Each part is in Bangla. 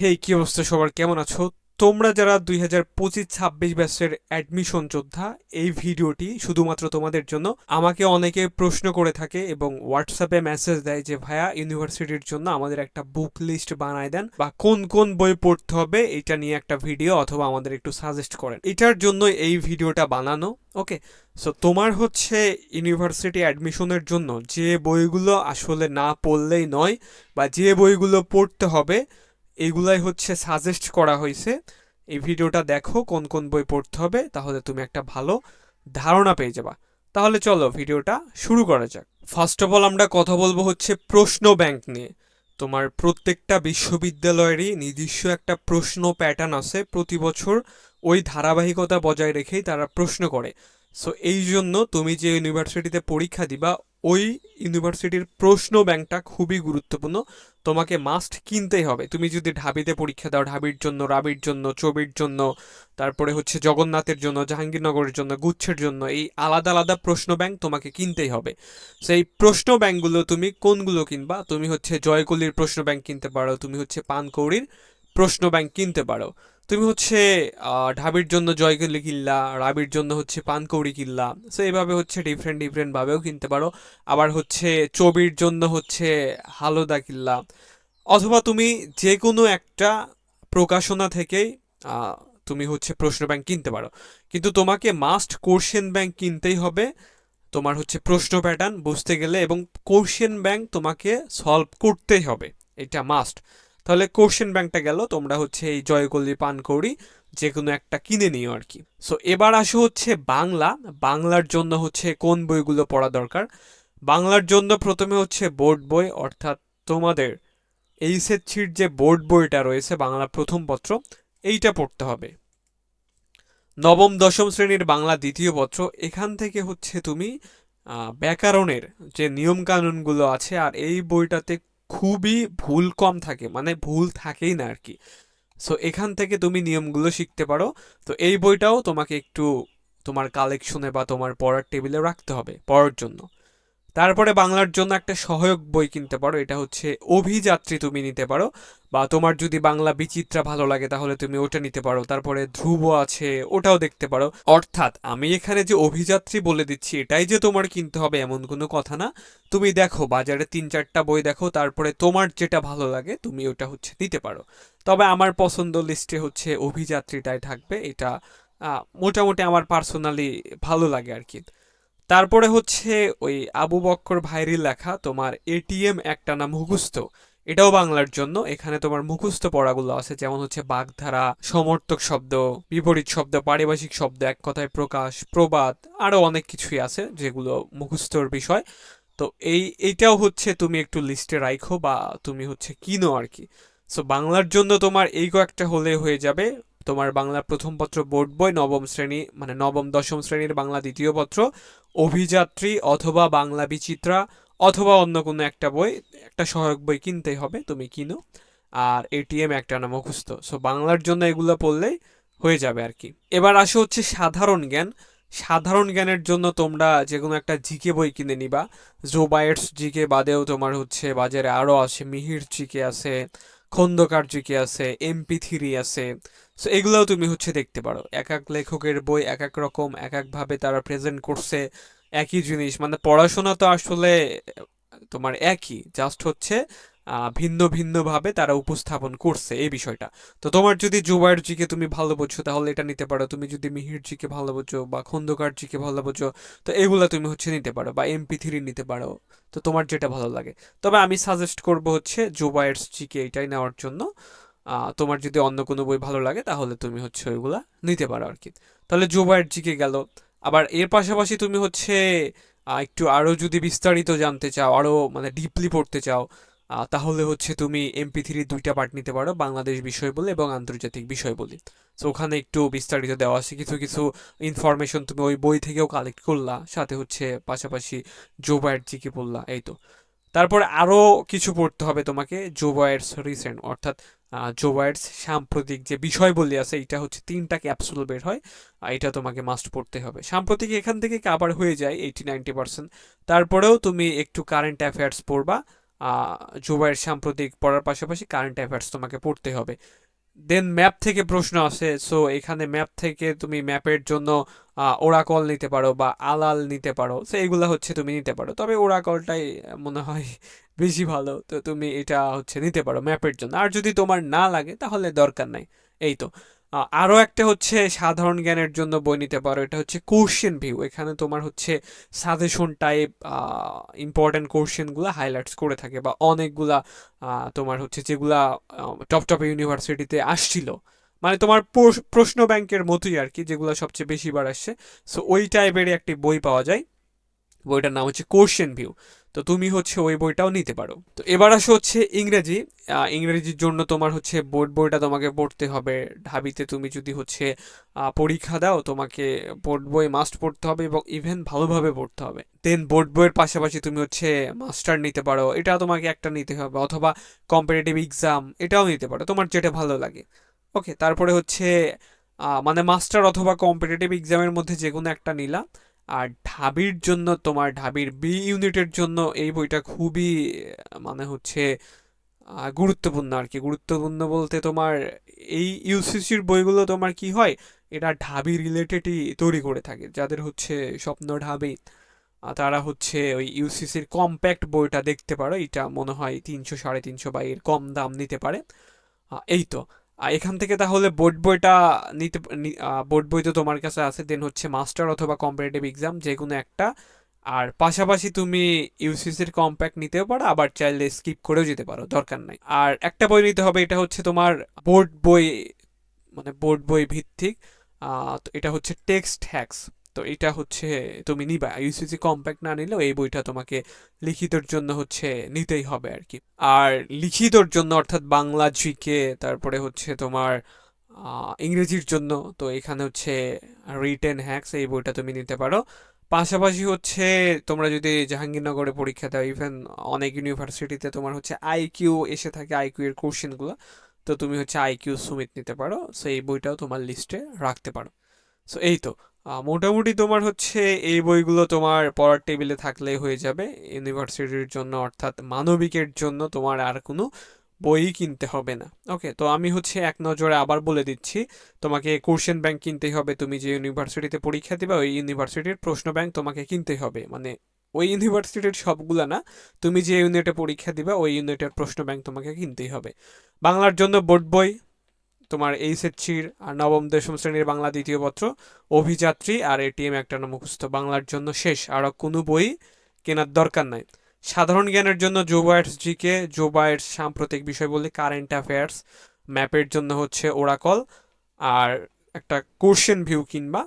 হেই কি অবস্থা সবার? কেমন আছো? তোমরা যারা দুই হাজার পঁচিশ ছাব্বিশ ব্যাচের অ্যাডমিশন যোদ্ধা, এই ভিডিওটি শুধুমাত্র তোমাদের জন্য আমাকে অনেকে প্রশ্ন করে থাকে এবং হোয়াটসঅ্যাপে মেসেজ দেয় যে, ভাইয়া ইউনিভার্সিটির জন্য আমাদের একটা বুক লিস্ট বানায় দেন বা কোন কোন বই পড়তে হবে এটা নিয়ে একটা ভিডিও অথবা আমাদের একটু সাজেস্ট করেন। এটার জন্য এই ভিডিওটা বানানো ওকে সো তোমার হচ্ছে ইউনিভার্সিটি অ্যাডমিশনের জন্য যে বইগুলো আসলে না পড়লেই নয় বা যে বইগুলো পড়তে হবে এইগুলাই হচ্ছে সাজেস্ট করা হয়েছে। এই ভিডিওটা দেখো, কোন কোন বই পড়তে হবে, তাহলে তুমি একটা ভালো ধারণা পেয়ে যাবা। তাহলে চলো ভিডিওটা শুরু করা যাক। ফার্স্ট অফ অল আমরা কথা বলব হচ্ছে প্রশ্ন ব্যাংক নিয়ে। তোমার প্রত্যেকটা বিশ্ববিদ্যালয়েরই নিজস্ব একটা প্রশ্ন প্যাটার্ন আছে। প্রতি বছর ওই ধারাবাহিকতা বজায় রেখেই তারা প্রশ্ন করে। সো এই জন্য তুমি যে ইউনিভার্সিটিতে পরীক্ষা দিবা ওই ইউনিভার্সিটির প্রশ্ন ব্যাংকটা খুবই গুরুত্বপূর্ণ। তোমাকে মাস্ট কিনতেই হবে। তুমি যদি ঢাবিতে পরীক্ষা দাও, ঢাবির জন্য, রাবির জন্য, চবির জন্য, তারপরে হচ্ছে জগন্নাথের জন্য, জাহাঙ্গীরনগরের জন্য, গুচ্ছের জন্য, এই আলাদা আলাদা প্রশ্ন ব্যাংক তোমাকে কিনতেই হবে। সেই প্রশ্ন ব্যাংকগুলো তুমি কোনগুলো কিনবা? তুমি হচ্ছে জয়কলির প্রশ্ন ব্যাংক কিনতে পারো, তুমি হচ্ছে পানকৌড়ির প্রশ্ন ব্যাংক কিনতে পারো। তুমি হচ্ছে ঢাবির জন্য জয়কলি কিনলা রাবির জন্য হচ্ছে পানকৌড়ি কিনলা সো এইভাবে হচ্ছে ডিফারেন্ট ডিফারেন্টভাবেও কিনতে পারো। আবার হচ্ছে চবির জন্য হচ্ছে হালুদা কিল্লা। অথবা তুমি যে কোনো একটা প্রকাশনা থেকেই তুমি হচ্ছে প্রশ্ন ব্যাংক কিনতে পারো। কিন্তু তোমাকে মাস্ট কোশ্চেন ব্যাংক কিনতেই হবে। তোমার হচ্ছে প্রশ্ন প্যাটার্ন বুঝতে গেলে এবং কোশ্চেন ব্যাংক তোমাকে সলভ করতেই হবে। এটা মাস্ট তাহলে কোশ্চেন ব্যাংকটা গেল, তোমরা হচ্ছে এই জয়কলি পানকৌড়ি যে কোনো একটা কিনে নিও আর কি। সো এবার আসো হচ্ছে বাংলা। বাংলার জন্য হচ্ছে কোন বইগুলো পড়া দরকার? বাংলার জন্য প্রথমে হচ্ছে বোর্ড বই, অর্থাৎ তোমাদের এইচএসসির যে বোর্ড বইটা রয়েছে, বাংলা প্রথম পত্র, এইটা পড়তে হবে। নবম, দশম শ্রেণির বাংলা দ্বিতীয় পত্র, এখান থেকে হচ্ছে তুমি ব্যাকরণের যে নিয়ম কানুনগুলো আছে, আর এই বইটাতে খুবই ভুল কম থাকে মানে ভুল থাকেই না আর কি সো এখান থেকে তুমি নিয়মগুলো শিখতে পারো। তো এই বইটাও তোমাকে একটু তোমার কালেকশনে বা তোমার পড়ার টেবিলে রাখতে হবে, পড়ার জন্য। তারপরে বাংলার জন্য একটা সহায়ক বই কিনতে পারো, এটা হচ্ছে অভিযাত্রী তুমি নিতে পারো, বা তোমার যদি বাংলা বিচিত্রা ভালো লাগে তাহলে তুমি ওটা নিতে পারো, তারপরে ধ্রুব আছে, ওটাও দেখতে পারো। অর্থাৎ আমি এখানে যে অভিযাত্রী বলে দিচ্ছি, এটাই যে তোমার কিনতে হবে এমন কোনো কথা না। তুমি দেখো বাজারে তিন চারটা বই দেখো, তারপরে তোমার যেটা ভালো লাগে তুমি ওটা হচ্ছে নিতে পারো। তবে আমার পছন্দ লিস্টে হচ্ছে অভিযাত্রীটাই থাকবে, এটা মোটামুটি আমার পার্সোনালি ভালো লাগে আর কি। তারপরে হচ্ছে ওই আবু বক্কর ভাইরির লেখা তোমার এটিএম একটা নাম মুখস্থ। এটাও বাংলার জন্য। এখানে তোমার মুখস্থ পড়াগুলো আছে, যেমন হচ্ছে বাগধারা, সমর্থক শব্দ, বিপরীত শব্দ, পারিভাষিক শব্দ, এক কথায় প্রকাশ, প্রবাদ, আরও অনেক কিছুই আছে যেগুলো মুখস্থর বিষয়। তো এই, এইটাও হচ্ছে তুমি একটু লিস্টে রাখো বা তুমি হচ্ছে কিনো আর কি। সো বাংলার জন্য তোমার এই কয়েকটা হলে হয়ে যাবে। তোমার বাংলা প্রথম পত্র বোর্ড বই, নবম শ্রেণি মানে নবম, দশম শ্রেণির বাংলা দ্বিতীয় পত্র, অভিযাত্রী অথবা বাংলা বিচিত্রা অথবা অন্য কোনো একটা বই, একটা সহায়ক বই কিনতেই হবে, তুমি কিনো। আর এটিএম একটা না মুখস্থ। সো বাংলার জন্য এগুলো পড়লেই হয়ে যাবে আর কি। এবার আসে হচ্ছে সাধারণ জ্ঞান। সাধারণ জ্ঞানের জন্য তোমরা যে কোনো একটা জিকে বই কিনে নিবা। জোবায়েটস জিকে বাদেও তোমার হচ্ছে বাজারে আরও আছে মিহির জিকে আছে খন্দকার জিকে আছে, এমপি থ্রি আছে। সো এগুলোও তুমি হচ্ছে দেখতে পারো। এক এক লেখকের বই এক এক রকম, এক একভাবে তারা প্রেজেন্ট করছে, একই জিনিস। মানে পড়াশোনা তো আসলে তোমার একই জাস্ট হচ্ছে ভিন্ন ভিন্ন ভাবে তারা উপস্থাপন করছে এই বিষয়টা। তো তোমার যদি জুবায়ের জিকে তুমি ভালো বোঝো, তাহলে এটা নিতে পারো। তুমি যদি মিহিরজিকে ভালো বোঝো বা খন্দকার জিকে ভালো বোঝো, তো এগুলা তুমি হচ্ছে নিতে পারো বা এমপি থ্রি নিতে পারো। তো তোমার যেটা ভালো লাগে। তবে আমি সাজেস্ট করব হচ্ছে জুবায়ের জিকে এটাই নেওয়ার জন্য। তোমার যদি অন্য কোনো বই ভালো লাগে, তাহলে তুমি হচ্ছে ওইগুলা নিতে পারো আর কি তাহলে জুবায়ের জিকে গেল। আবার এর পাশাপাশি তুমি হচ্ছে একটু আরও যদি বিস্তারিত জানতে চাও, আরও মানে ডিপলি পড়তে চাও তাহলে হচ্ছে তুমি এমপি থ্রির দুইটা পার্ট নিতে পারো বাংলাদেশ বিষয় বলে এবং আন্তর্জাতিক বিষয় বলে। তো ওখানে একটু বিস্তারিত দেওয়া আছে। কিছু কিছু ইনফরমেশন তুমি ওই বই থেকেও কালেক্ট করলা সাথে হচ্ছে পাশাপাশি জোবায়ের জিকে পড়লা এই তো। তারপর আরও কিছু পড়তে হবে তোমাকে জো জোবায়েরস রিসেন্ট অর্থাৎ আহ, জোবায়েরস সাম্প্রতিক যে বিষয়বলী আছে এটা হচ্ছে তিনটা ক্যাপসুল বের হয় এটা তোমাকে মাস্ট পড়তে হবে। সাম্প্রতিক এখান থেকে কাভার হয়ে যায় এইটি নাইনটি পার্সেন্ট তারপরেও তুমি একটু কারেন্ট অ্যাফেয়ার্স পড়বা জুবাইয়ের সাম্প্রতিক পড়ার পাশাপাশি কারেন্ট অ্যাফেয়ার্স তোমাকে পড়তে হবে। দেন ম্যাপ থেকে প্রশ্ন আসে সো এখানে ম্যাপ থেকে তুমি ম্যাপের জন্য ওরাকল নিতে পারো বা আলাল নিতে পারো সো এগুলো হচ্ছে তুমি নিতে পারো। তবে ওরাকলটাই মনে হয় বেশি ভালো, তো তুমি এটা হচ্ছে নিতে পারো ম্যাপের জন্য। আর যদি তোমার না লাগে, তাহলে দরকার নাই। এই তো। আরও একটা হচ্ছে সাধারণ জ্ঞানের জন্য বই নিতে পারো। এটা হচ্ছে কোশ্চেন ভিউ। এখানে তোমার হচ্ছে সাজেশন টাইপ ইম্পর্টেন্ট কোশ্চেনগুলো হাইলাইটস করে থাকে বা অনেকগুলা তোমার হচ্ছে যেগুলা টপ টপ ইউনিভার্সিটিতে আসছিল। মানে তোমার প্রশ্ন ব্যাংকের মতোই আর কি, যেগুলো সবচেয়ে বেশি বার আসছে। সো ওই টাইপেরই একটি বই পাওয়া যায়। বইটার নাম হচ্ছে কোশ্চেন ভিউ। তো তুমি হচ্ছে ওই বইটাও নিতে পারো। তো এবার আসো হচ্ছে ইংরেজি। ইংরেজির জন্য তোমার হচ্ছে বোর্ড, বইটা তোমাকে পড়তে হবে। ঢাবিতে তুমি যদি হচ্ছে পরীক্ষা দাও, তোমাকে বোর্ড বই মাস্ট পড়তে হবে এবং ইভেন ভালোভাবে পড়তে হবে। দেন বোর্ড বইয়ের পাশাপাশি তুমি হচ্ছে মাস্টার নিতে পারো। এটা তোমাকে একটা নিতে হবে অথবা কম্পিটিটিভ এক্সাম এটাও নিতে পারো, তোমার যেটা ভালো লাগে। ওকে তারপরে হচ্ছে মানে মাস্টার অথবা কম্পিটিটিভ এক্সামের মধ্যে যে কোনো একটা নিলা। আর ঢাবির জন্য তোমার ঢাবির বি ইউনিটের জন্য এই বইটা খুবই মানে হচ্ছে গুরুত্বপূর্ণ আর কি। গুরুত্বপূর্ণ বলতে তোমার এই ইউসিসির বইগুলো তোমার কি হয়? এটা ঢাবি রিলেটেডই তৈরি করে থাকে। যাদের হচ্ছে স্বপ্ন ঢাবি তারা হচ্ছে ওই ইউসিসির কম্প্যাক্ট বইটা দেখতে পারো। এটা মনে হয় তিনশো সাড়ে তিনশো বা এর কম দাম নিতে পারে। এই তো। এখান থেকে তাহলে বোর্ড বইটা নিতে বোর্ড বই তো তোমার কাছে আছে দেন হচ্ছে মাস্টার অথবা কম্পিটিটিভ এক্সাম যে কোনো একটা। আর পাশাপাশি তুমি ইউসিসির কম্প্যাক্ট নিতেও পারো, আবার চাইলে স্কিপ করেও যেতে পারো, দরকার নাই। আর একটা বই নিতে হবে, এটা হচ্ছে তোমার বোর্ড বই মানে বোর্ড বই ভিত্তিক এটা হচ্ছে টেক্সট হ্যাক্স তো এটা হচ্ছে তুমি নিবা। ইউসিসি কম্প্যাক্ট না নিলেও এই বইটা তোমাকে লিখিতর জন্য হচ্ছে নিতেই হবে আর কি। আর লিখিতর জন্য অর্থাৎ বাংলা জিকে তারপরে হচ্ছে তোমার ইংরেজির জন্য, তো এখানে হচ্ছে রিটেন হ্যাক্স এই বইটা তুমি নিতে পারো। পাশাপাশি হচ্ছে তোমরা যদি জাহাঙ্গীরনগরে পরীক্ষা দাও ইভেন অনেক ইউনিভার্সিটিতে তোমার হচ্ছে আইকিউ এসে থাকে আইকিউ এর কোশ্চেনগুলো, তো তুমি হচ্ছে আইকিউ সুমিত নিতে পারো। সো এই বইটাও তোমার লিস্টে রাখতে পারো। সো এই তো। মোটামুটি তোমার হচ্ছে এই বইগুলো তোমার পড়ার টেবিলে থাকলেই হয়ে যাবে। ইউনিভার্সিটির জন্য অর্থাৎ মানবিকের জন্য তোমার আর কোনো বই কিনতে হবে না। ওকে তো আমি হচ্ছে এক নজরে আবার বলে দিচ্ছি, তোমাকে কোশ্চেন ব্যাংক কিনতেই হবে, তুমি যে ইউনিভার্সিটিতে পরীক্ষা দিবে, ওই ইউনিভার্সিটির প্রশ্ন ব্যাংক তোমাকে কিনতেই হবে। মানে ওই ইউনিভার্সিটির সবগুলো না, তুমি যে ইউনিটে পরীক্ষা দিবে, ওই ইউনিটের প্রশ্ন ব্যাংক তোমাকে কিনতেই হবে। বাংলার জন্য বোর্ড বই তোমার এইচএসসির আর নবম, দশম শ্রেণির বাংলা দ্বিতীয় পত্র, অভিযাত্রী আর এটিএম একটা মুখস্থ। বাংলার জন্য শেষ, আর কোনো বই কেনার দরকার নাই। সাধারণ জ্ঞানের জন্য জোবায়ার্স জিকে জোবায়ার্স সাম্প্রতিক বিষয় বলি কারেন্ট অ্যাফেয়ার্স, ম্যাপের জন্য হচ্ছে ওরাকল, আর একটা কোশ্চেন ভিউ কিনবা,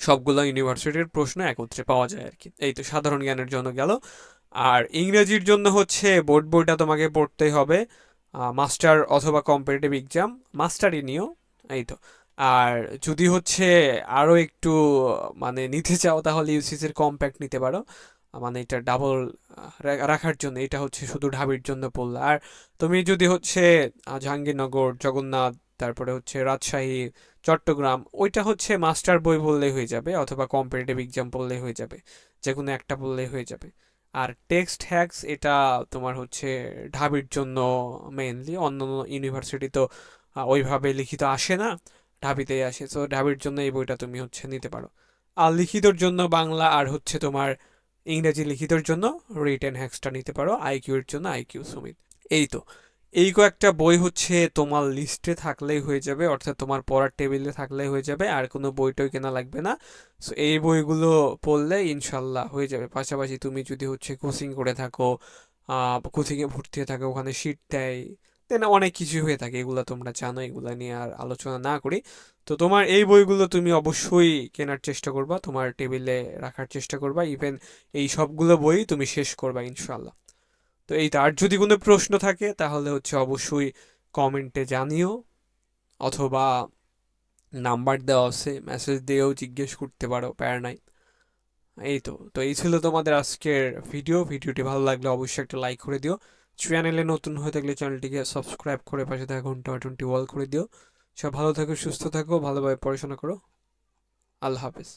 সবগুলো ইউনিভার্সিটির প্রশ্ন একত্রে পাওয়া যায় আর কি। এই তো সাধারণ জ্ঞানের জন্য গেল। আর ইংরেজির জন্য হচ্ছে বোর্ড বইটা তোমাকে পড়তেই হবে। মাস্টার অথবা কম্পিটিটিভ এক্সাম মাস্টারই নিও, এই তো। আর যদি হচ্ছে আরও একটু মানে নিতে চাও, তাহলে ইউসিসির কম্প্যাক্ট নিতে পারো। মানে এটা ডাবল রাখার জন্য, এটা হচ্ছে শুধু ঢাবির জন্য পড়লে। আর তুমি যদি হচ্ছে জাহাঙ্গীরনগর, জগন্নাথ, তারপরে হচ্ছে রাজশাহী, চট্টগ্রাম, ওইটা হচ্ছে মাস্টার বই বললেই হয়ে যাবে, অথবা কম্পিটিটিভ এক্সাম পড়লেই হয়ে যাবে যে কোনো একটা পড়লেই হয়ে যাবে। আর টেক্সট হ্যাক্স এটা তোমার হচ্ছে ঢাবির জন্য মেইনলি অন্য ইউনিভার্সিটি তো ওইভাবে লিখিত আসে না, ঢাবিতেই আসে। তো ঢাবির জন্য এই বইটা তুমি হচ্ছে নিতে পারো। আর লিখিতর জন্য বাংলা আর হচ্ছে তোমার ইংরেজি লিখিতর জন্য রিটেন হ্যাক্সটা নিতে পারো আইকিউর জন্য আইকিউ সুমিত এই তো। এই কয়েকটা বই হচ্ছে তোমার লিস্টে থাকলেই হয়ে যাবে, অর্থাৎ তোমার পড়ার টেবিলে থাকলেই হয়ে যাবে, আর কোনো বইটই কেনা লাগবে না। সো এই বইগুলো পড়লে ইনশাল্লাহ হয়ে যাবে। পাশাপাশি তুমি যদি হচ্ছে কোচিং করে থাকো কোচিংয়ে ভর্তি হয়ে থাকো, ওখানে সিট দেয় দেন অনেক কিছু হয়ে থাকে, এগুলো তোমরা জানো, এগুলো নিয়ে আর আলোচনা না করি। তো তোমার এই বইগুলো তুমি অবশ্যই কেনার চেষ্টা করবা, তোমার টেবিলে রাখার চেষ্টা করবা ইভেন এই সবগুলো বই তুমি শেষ করবা ইনশাল্লাহ। তো এই তার যদি কোনো প্রশ্ন থাকে, তাহলে হচ্ছে অবশ্যই কমেন্টে জানিও, অথবা নাম্বার দেওয়া আছে মেসেজ দিয়েও জিজ্ঞেস করতে পারো প্যারা নাই। এই তো তো এই ছিল তোমাদের আজকের ভিডিও ভিডিওটি ভালো লাগলে অবশ্যই একটা লাইক করে দিও। চ্যানেলে নতুন হয়ে থাকলে চ্যানেলটিকে সাবস্ক্রাইব করে পাশে থাকা ঘণ্টা বাটনটি ওয়াল করে দিও। সব ভালো থাকো, সুস্থ থাকো, ভালোভাবে পড়াশোনা করো। আল্লাহ হাফেজ।